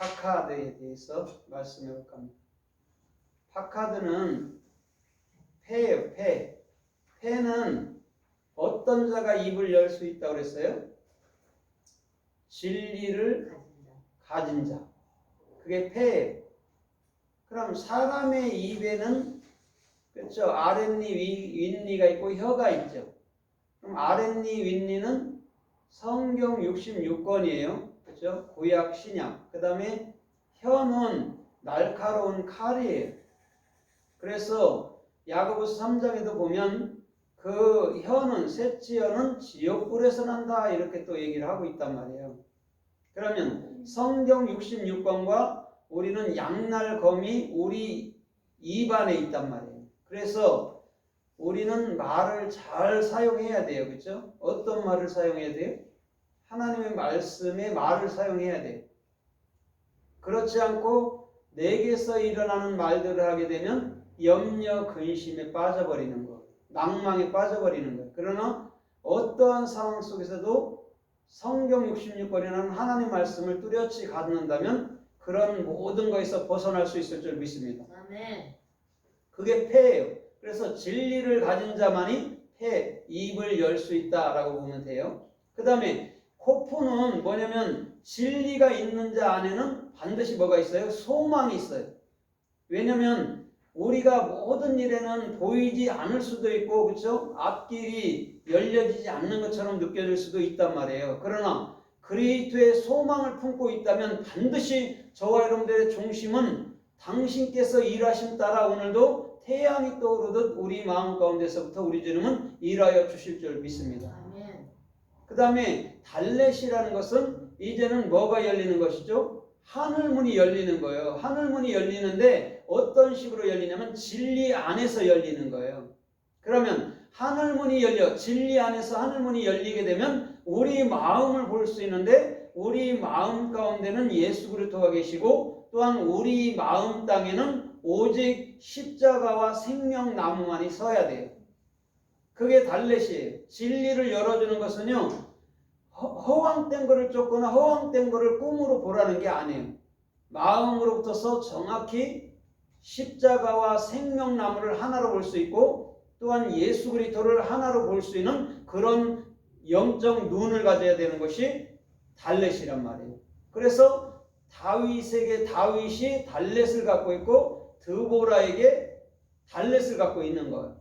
파카드에 대해서 말씀해 볼까 합니다. 파카드는 폐예요, 폐. 폐는 어떤 자가 입을 열 수 있다고 그랬어요? 진리를 가진 자. 그게 폐예요. 그럼 사람의 입에는 그렇죠. 아랫니, 위, 윗니가 있고 혀가 있죠. 그럼 아랫니, 윗니는 성경 66권이에요. 그렇죠? 구약, 신약. 그 다음에 혀는 날카로운 칼이에요. 그래서 야고보서 3장에도 보면 그 셋째 혀는 지옥불에서 난다 이렇게 또 얘기를 하고 있단 말이에요. 그러면 성경 66권과 우리는 양날검이 우리 입안에 있단 말이에요. 그래서 우리는 말을 잘 사용해야 돼요. 그렇죠? 어떤 말을 사용해야 돼요? 하나님의 말씀에 말을 사용해야 돼요. 그렇지 않고 내게서 일어나는 말들을 하게 되면 염려 근심에 빠져버리는 거, 낭망에 빠져버리는 거. 그러나 어떠한 상황 속에서도 성경 66권이라는 하나님 말씀을 뚜렷이 갖는다면 그런 모든 것에서 벗어날 수 있을 줄 믿습니다. 아멘. 그게 폐예요. 그래서 진리를 가진 자만이 폐, 입을 열 수 있다라고 보면 돼요. 그 다음에 코프는 뭐냐면 진리가 있는 자 안에는 반드시 뭐가 있어요? 소망이 있어요. 왜냐면 우리가 모든 일에는 보이지 않을 수도 있고 그렇죠? 앞길이 열려지지 않는 것처럼 느껴질 수도 있단 말이에요. 그러나 그리스도의 소망을 품고 있다면 반드시 저와 여러분들의 중심은 당신께서 일하심 따라 오늘도 태양이 떠오르듯 우리 마음 가운데서부터 우리 주님은 일하여 주실 줄 믿습니다. 그 다음에 달렛이라는 것은 이제는 뭐가 열리는 것이죠? 하늘문이 열리는 거예요. 하늘문이 열리는데 어떤 식으로 열리냐면 진리 안에서 열리는 거예요. 그러면 하늘문이 열려 진리 안에서 하늘문이 열리게 되면 우리 마음을 볼 수 있는데 우리 마음 가운데는 예수 그리스도가 계시고 또한 우리 마음 땅에는 오직 십자가와 생명나무만이 서야 돼요. 그게 달렛이에요. 진리를 열어주는 것은요. 허- 허황된 거를 쫓거나 허황된 거를 꿈으로 보라는 게 아니에요. 마음으로부터서 정확히 십자가와 생명나무를 하나로 볼 수 있고 또한 예수 그리스도를 하나로 볼 수 있는 그런 영적 눈을 가져야 되는 것이 달렛이란 말이에요. 그래서 다윗에게 다윗이 달렛을 갖고 있고 드보라에게 달렛을 갖고 있는 거예요.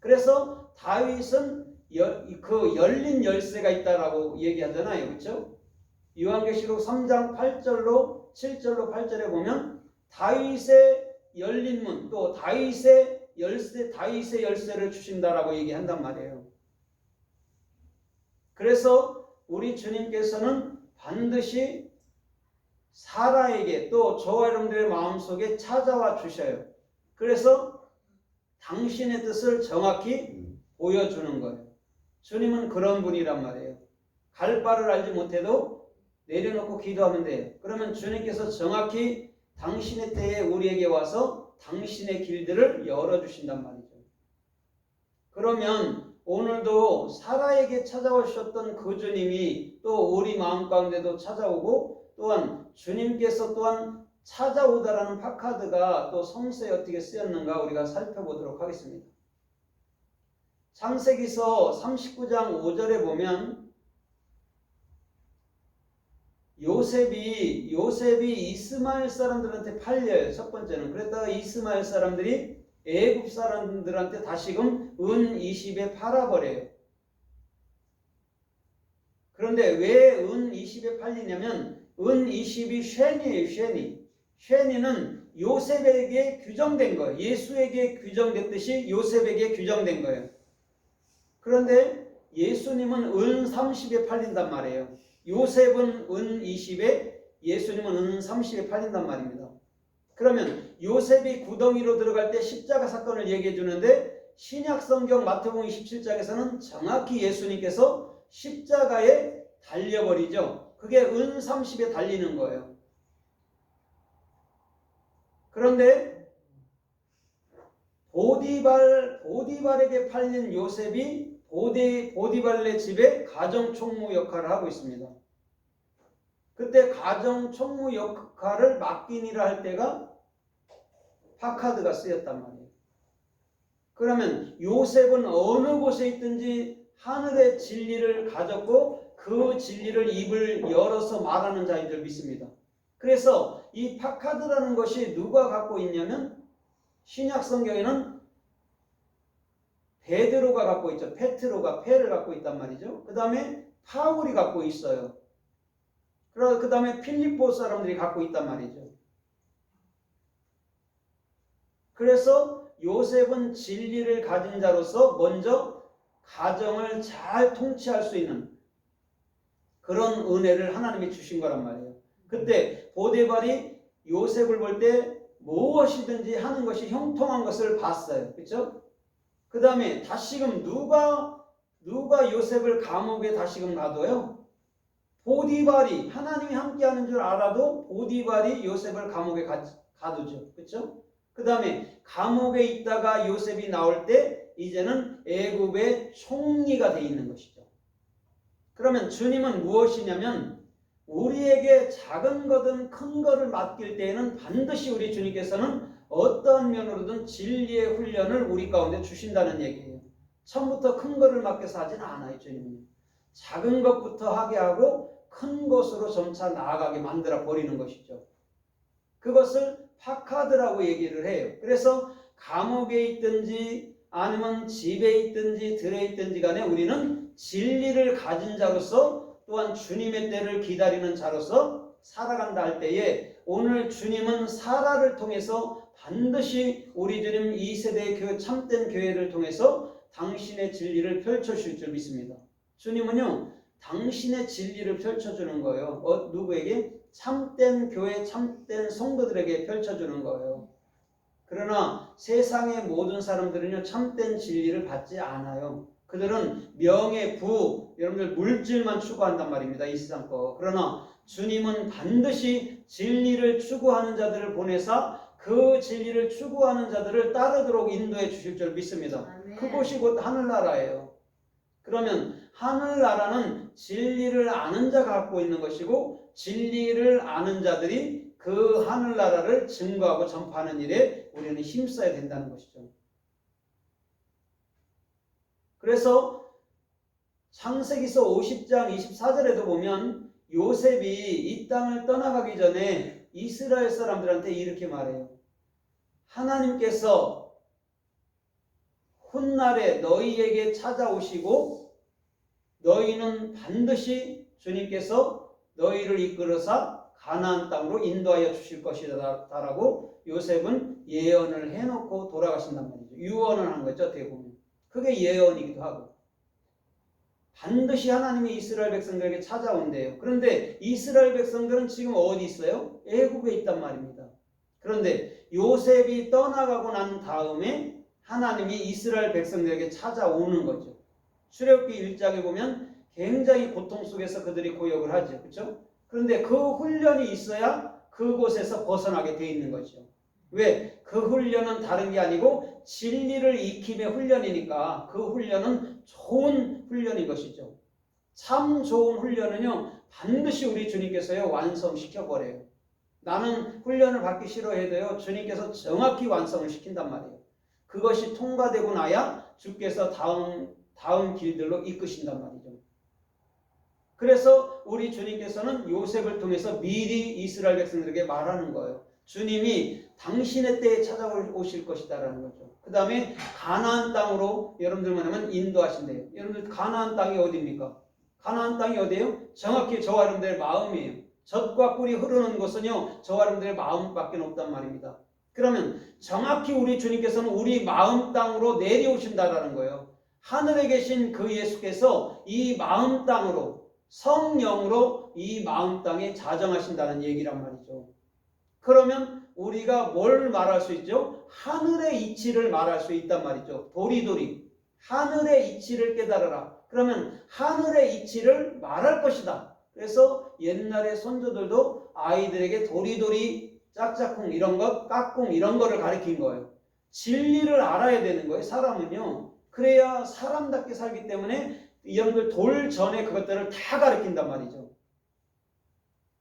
그래서 다윗은 여- 그 열린 열쇠가 있다라고 얘기하잖아요. 그렇죠? 요한계시록 3장 8절로 7절로 8절에 보면 다윗의 열린 문 또 다윗의 열쇠 다윗의 열쇠를 주신다라고 얘기한단 말이에요. 그래서 우리 주님께서는 반드시 사라에게 또 저와 여러분들의 마음속에 찾아와 주셔요. 그래서 당신의 뜻을 정확히 보여주는 거예요. 주님은 그런 분이란 말이에요. 갈 바를 알지 못해도 내려놓고 기도하면 돼요. 그러면 주님께서 정확히 당신의 때에 우리에게 와서 당신의 길들을 열어주신단 말이죠. 그러면 오늘도 사라에게 찾아오셨던 그 주님이 또 우리 마음 가운데도 찾아오고 또한 주님께서 또한 찾아오다라는 파카드가 또 성서에 어떻게 쓰였는가 우리가 살펴보도록 하겠습니다. 창세기서 39장 5절에 보면 요셉이 요셉이 이스마엘 사람들한테 팔려요. 첫 번째는 그랬다가 이스마엘 사람들이 애굽 사람들한테 다시금 은 20에 팔아버려요. 그런데 왜 은 20에 팔리냐면 은 20이 쉐니예요. 쉐니. 쉐니는 요셉에게 규정된 거예요. 예수에게 규정됐듯이 요셉에게 규정된 거예요. 그런데 예수님은 은 30에 팔린단 말이에요. 요셉은 은 20에 예수님은 은 30에 팔린단 말입니다. 그러면 요셉이 구덩이로 들어갈 때 십자가 사건을 얘기해 주는데 신약 성경 마태복음 27장에서는 정확히 예수님께서 십자가에 달려버리죠. 그게 은 30에 달리는 거예요. 그런데 보디발 보디발에게 팔린 요셉이 보디 보디발의 집에 가정 총무 역할을 하고 있습니다. 그때 가정 총무 역할을 맡기니라 할 때가 파카드가 쓰였단 말이에요. 그러면 요셉은 어느 곳에 있든지 하늘의 진리를 가졌고 그 진리를 입을 열어서 말하는 자인 줄 믿습니다. 그래서 이 파카드라는 것이 누가 갖고 있냐면 신약 성경에는 베드로가 갖고 있죠. 페트로가 패를 갖고 있단 말이죠. 그 다음에 파울이 갖고 있어요. 그 다음에 필리포 사람들이 갖고 있단 말이죠. 그래서 요셉은 진리를 가진 자로서 먼저 가정을 잘 통치할 수 있는 그런 은혜를 하나님이 주신 거란 말이에요. 그때 보데발이 요셉을 볼 때 무엇이든지 하는 것이 형통한 것을 봤어요. 그렇죠? 그 다음에 다시금 누가 누가 요셉을 감옥에 다시금 놔둬요? 보디발이 하나님이 함께하는 줄 알아도 보디발이 요셉을 감옥에 가, 가두죠. 그렇죠? 그 다음에 감옥에 있다가 요셉이 나올 때 이제는 애굽의 총리가 돼 있는 것이죠. 그러면 주님은 무엇이냐면 우리에게 작은 거든 큰 거를 맡길 때에는 반드시 우리 주님께서는 어떠한 면으로든 진리의 훈련을 우리 가운데 주신다는 얘기예요. 처음부터 큰 거를 맡겨서 하지는 않아요, 주님은. 작은 것부터 하게 하고 큰 것으로 점차 나아가게 만들어 버리는 것이죠. 그것을 파카드라고 얘기를 해요. 그래서 감옥에 있든지 아니면 집에 있든지 들에 있든지 간에 우리는 진리를 가진 자로서 또한 주님의 때를 기다리는 자로서 살아간다 할 때에 오늘 주님은 사라를 통해서 반드시 우리 주님 이 세대의 교회 참된 교회를 통해서 당신의 진리를 펼쳐줄 줄 믿습니다. 주님은요 당신의 진리를 펼쳐주는 거예요. 어, 누구에게? 참된 교회, 참된 성도들에게 펼쳐주는 거예요. 그러나 세상의 모든 사람들은요 참된 진리를 받지 않아요. 그들은 명예, 부, 여러분들 물질만 추구한단 말입니다. 이 세상 거. 그러나 주님은 반드시 진리를 추구하는 자들을 보내사 그 진리를 추구하는 자들을 따르도록 인도해 주실 줄 믿습니다. 아멘. 그곳이 곧 하늘나라예요. 그러면 하늘나라는 진리를 아는 자가 갖고 있는 것이고 진리를 아는 자들이 그 하늘나라를 증거하고 전파하는 일에 우리는 힘써야 된다는 것이죠. 그래서 창세기서 50장 24절에도 보면 요셉이 이 땅을 떠나가기 전에 이스라엘 사람들한테 이렇게 말해요. 하나님께서 훗날에 너희에게 찾아오시고 너희는 반드시 주님께서 너희를 이끌어사 가나안 땅으로 인도하여 주실 것이다라고 요셉은 예언을 해놓고 돌아가신단 말이죠. 유언을 한 거죠, 보면. 그게 예언이기도 하고. 반드시 하나님이 이스라엘 백성들에게 찾아온대요. 그런데 이스라엘 백성들은 지금 어디 있어요? 애국에 있단 말입니다. 그런데 요셉이 떠나가고 난 다음에 하나님이 이스라엘 백성들에게 찾아오는 거죠. 출애굽기 1장에 보면 굉장히 고통 속에서 그들이 고역을 하죠. 그렇죠? 그런데 그 훈련이 있어야 그곳에서 벗어나게 돼 있는 거죠. 왜? 그 훈련은 다른 게 아니고 진리를 익힘의 훈련이니까 그 훈련은 좋은 훈련인 것이죠. 참 좋은 훈련은요, 반드시 우리 주님께서요, 완성시켜 버려요. 나는 훈련을 받기 싫어해도요, 주님께서 정확히 완성을 시킨단 말이에요. 그것이 통과되고 나야 주께서 다음, 다음 길들로 이끄신단 말이죠. 그래서 우리 주님께서는 요셉을 통해서 미리 이스라엘 백성들에게 말하는 거예요. 주님이 당신의 때에 찾아오실 것이다라는 거죠. 그 다음에 가나안 땅으로 여러분들 뭐냐면 인도하신대요. 여러분들 가나안 땅이 어디입니까? 가나안 땅이 어디예요? 정확히 저와 여러분들의 마음이에요. 젖과 꿀이 흐르는 곳은요, 저와 여러분들의 마음밖에 없단 말입니다. 그러면 정확히 우리 주님께서는 우리 마음 땅으로 내려오신다라는 거예요. 하늘에 계신 그 예수께서 이 마음 땅으로 성령으로 이 마음 땅에 자정하신다는 얘기란 말이죠. 그러면 우리가 뭘 말할 수 있죠? 하늘의 이치를 말할 수 있단 말이죠. 도리도리. 하늘의 이치를 깨달아라. 그러면 하늘의 이치를 말할 것이다. 그래서 옛날에 선조들도 아이들에게 도리도리, 짝짝꿍 이런 것, 까꿍 이런 거를 가르친 거예요. 진리를 알아야 되는 거예요. 사람은요. 그래야 사람답게 살기 때문에 여러분들 돌 전에 그것들을 다 가르친단 말이죠.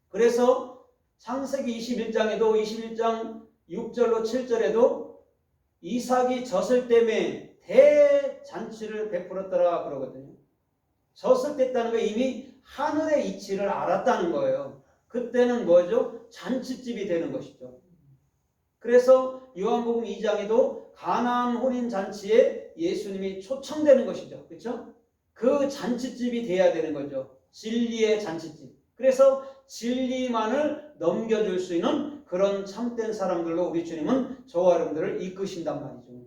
그래서 창세기 21장에도 21장 6절로 7절에도 이삭이 젖을 때문에 대잔치를 베풀었더라 그러거든요. 젖을 뗐다는 게 이미 하늘의 이치를 알았다는 거예요. 그때는 뭐죠? 잔치집이 되는 것이죠. 그래서 요한복음 2장에도 가나안 혼인 잔치에 예수님이 초청되는 것이죠. 그렇죠? 그 잔치집이 돼야 되는 거죠. 진리의 잔치집. 그래서 진리만을 넘겨줄 수 있는 그런 참된 사람들로 우리 주님은 저와 여러분들을 이끄신단 말이죠.